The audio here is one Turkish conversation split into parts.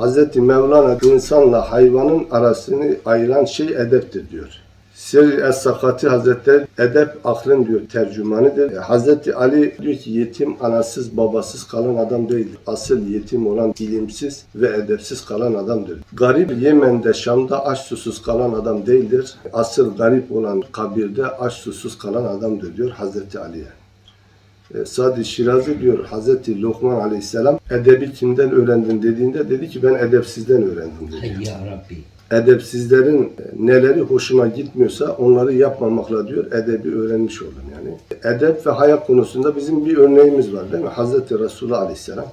Hazreti Mevlana insanla hayvanın arasını ayıran şey edeptir diyor. Sir Es-Sakati Hazretleri edep aklın diyor tercümanıdır. E, Hazreti Ali diyor ki yetim anasız babasız kalan adam değildir. Asıl yetim olan ilimsiz ve edepsiz kalan adamdır. Garip Yemen'de Şam'da aç susuz kalan adam değildir. Asıl garip olan kabirde aç susuz kalan adamdır diyor Hazreti Ali'ye. E, Sadi Şirazi diyor Hazreti Lokman Aleyhisselam edebi kimden öğrendin dediğinde dedi ki ben edepsizden öğrendim dedi. Ey ya Rabbi. Edepsizlerin e, neleri hoşuma gitmiyorsa onları yapmamakla diyor edebi öğrenmiş oldum yani. Edep ve hayat konusunda bizim bir örneğimiz var değil mi? Hazreti Resulullah Aleyhisselam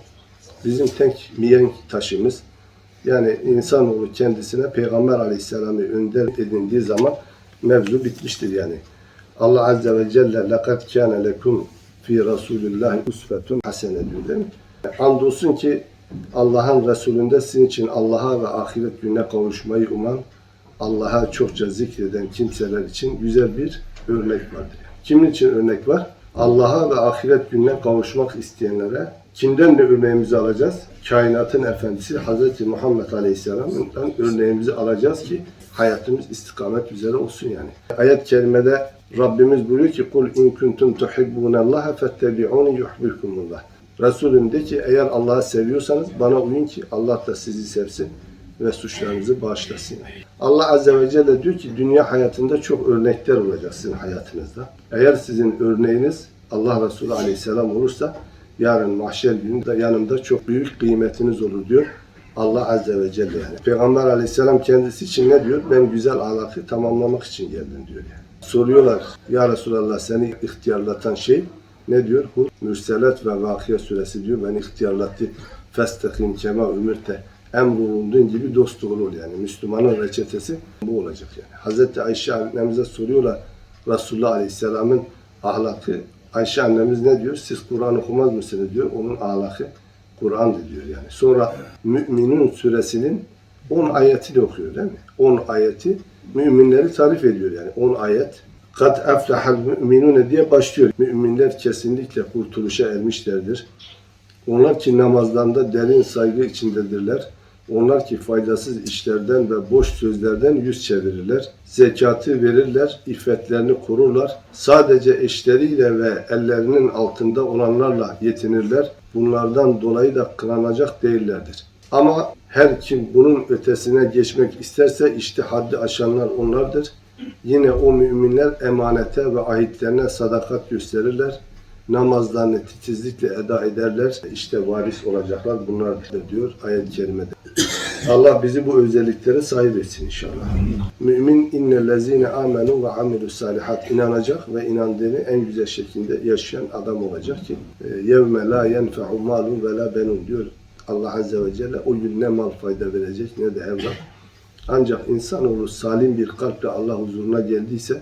bizim tek miyenk taşımız. Yani insanoğlu kendisine Peygamber Aleyhisselam'ı önder edindiği zaman mevzu bitmiştir yani. Allah Azze ve Celle لَقَدْ كَانَ لَكُمْ fi Resulillah usvetun hasene diyor değil mi? Andolsun ki Allah'ın Resulünde sizin için Allah'a ve ahiret gününe kavuşmayı uman, Allah'a çokça zikreden kimseler için güzel bir örnek vardır. Kimin için örnek var? Allah'a ve ahiret gününe kavuşmak isteyenlere kimden de örneğimizi alacağız? Kainatın efendisi Hz. Muhammed Aleyhisselam'dan örneğimizi alacağız ki hayatımız istikamet üzere olsun yani. Ayet-i kerimede Rabbimiz buyuruyor ki kul in kuntum tuhibbunallaha fettebi'uni yuhibbukumullah. Resulüm de ki eğer Allah'ı seviyorsanız bana uyun ki Allah da sizi sevsin ve suçlarınızı bağışlasın. Allah Azze ve Celle diyor ki dünya hayatında çok örnekler olacak sizin hayatınızda. Eğer sizin örneğiniz Allah Resulü Aleyhisselam olursa yarın mahşer gününde yanımda çok büyük kıymetiniz olur diyor. Allah Azze ve Celle yani. Peygamber Aleyhisselam kendisi için ne diyor? Ben güzel ahlakı tamamlamak için geldim diyor yani. Soruyorlar ya Resulallah seni ihtiyarlatan şey ne diyor? Hud, Mürselat ve Vakıya suresi diyor. Beni ihtiyarlattı. Festekim kema ümürte emrolunduğun gibi dost olur yani. Müslümanın reçetesi bu olacak yani. Hazreti Ayşe annemize soruyorlar Resulullah Aleyhisselam'ın ahlakı. Ayşe annemiz ne diyor? Siz Kur'an okumaz mısınız diyor. Onun ahlakı Kur'an'dır diyor yani. Sonra Müminun suresinin 10 ayetini okuyor değil mi? 10 ayeti müminleri tarif ediyor yani. 10 ayet. Kad eflahal müminune diye başlıyor. Müminler kesinlikle kurtuluşa ermişlerdir. Onlar ki namazlarında derin saygı içindedirler. Onlar ki faydasız işlerden ve boş sözlerden yüz çevirirler. Zekatı verirler, iffetlerini korurlar. Sadece eşleriyle ve ellerinin altında olanlarla yetinirler. Bunlardan dolayı da kınanacak değillerdir. Ama her kim bunun ötesine geçmek isterse işte haddi aşanlar onlardır. Yine o müminler emanete ve ahitlerine sadakat gösterirler. Namazlarını titizlikle eda ederler. İşte varis olacaklar bunlardır diyor ayet-i kerimede. Allah bizi bu özelliklere sahip etsin inşallah. Mümin innellezine amenu ve amilus salihat inanacak ve inandığını en güzel şekilde yaşayan adam olacak ki yevme la yenfe'u malun ve la benun diyor Allah Azze ve Celle o gün ne mal fayda verecek ne de evlat. Ancak insanoğlu salim bir kalple Allah huzuruna geldiyse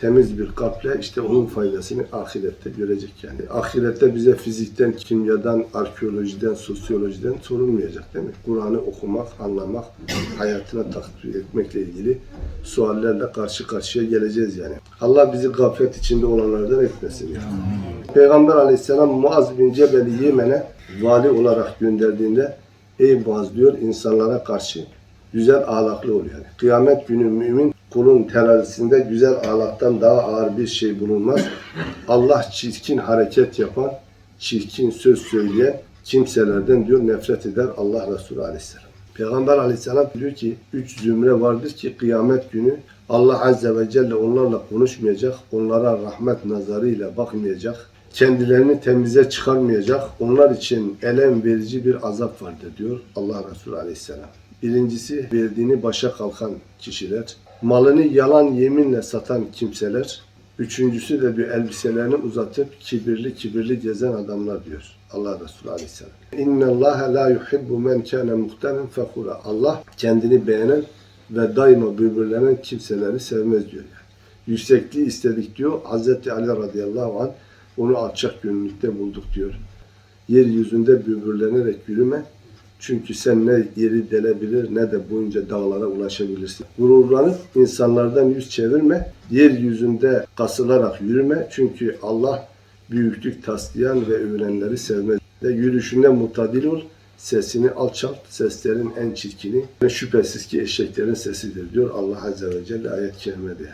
temiz bir kalple işte onun faydasını ahirette görecek yani. Ahirette bize fizikten, kimyadan, arkeolojiden, sosyolojiden sorulmayacak değil mi? Kur'an'ı okumak, anlamak, hayatına takdir etmekle ilgili suallerle karşı karşıya geleceğiz yani. Allah bizi gaflet içinde olanlardan etmesin. Yani. Peygamber aleyhisselam Muaz bin Cebel'i Yemen'e vali olarak gönderdiğinde ey Muaz diyor insanlara karşı güzel ahlaklı ol yani. Kıyamet günü mümin kulun terazisinde güzel ahlaktan daha ağır bir şey bulunmaz. Allah çirkin hareket yapan, çirkin söz söyleyen kimselerden diyor nefret eder Allah Resulü Aleyhisselam. Peygamber Aleyhisselam diyor ki üç zümre vardır ki kıyamet günü Allah Azze ve Celle onlarla konuşmayacak, onlara rahmet nazarıyla bakmayacak, kendilerini temize çıkarmayacak, onlar için elem verici bir azap vardır diyor Allah Resulü Aleyhisselam. Birincisi verdiğini başa kalkan kişiler, malını yalan yeminle satan kimseler, üçüncüsü de bir elbiselerini uzatıp kibirli kibirli gezen adamlar diyor Allah Resulü Aleyhisselam. İnne Allah la yuhibbu men kana muhtanen fakura. Allah kendini beğenen ve daima böbürlenen kimseleri sevmez diyor. Yani. Yüksekliği istedik diyor. Hazreti Ali radıyallahu anh onu alçak gönüllükte bulduk diyor. Yeryüzünde böbürlenerek yürüme. Çünkü sen ne yeri delebilir ne de boyunca dağlara ulaşabilirsin. Gururlanıp insanlardan yüz çevirme. Yeryüzünde kasılarak yürüme. Çünkü Allah büyüklük taslayan ve övünenleri sevmez. Ve yürüyüşünde mutadil ol. Sesini alçalt, seslerin en çirkini ve şüphesiz ki eşeklerin sesidir diyor Allah Azze ve Celle ayet-i kerimede.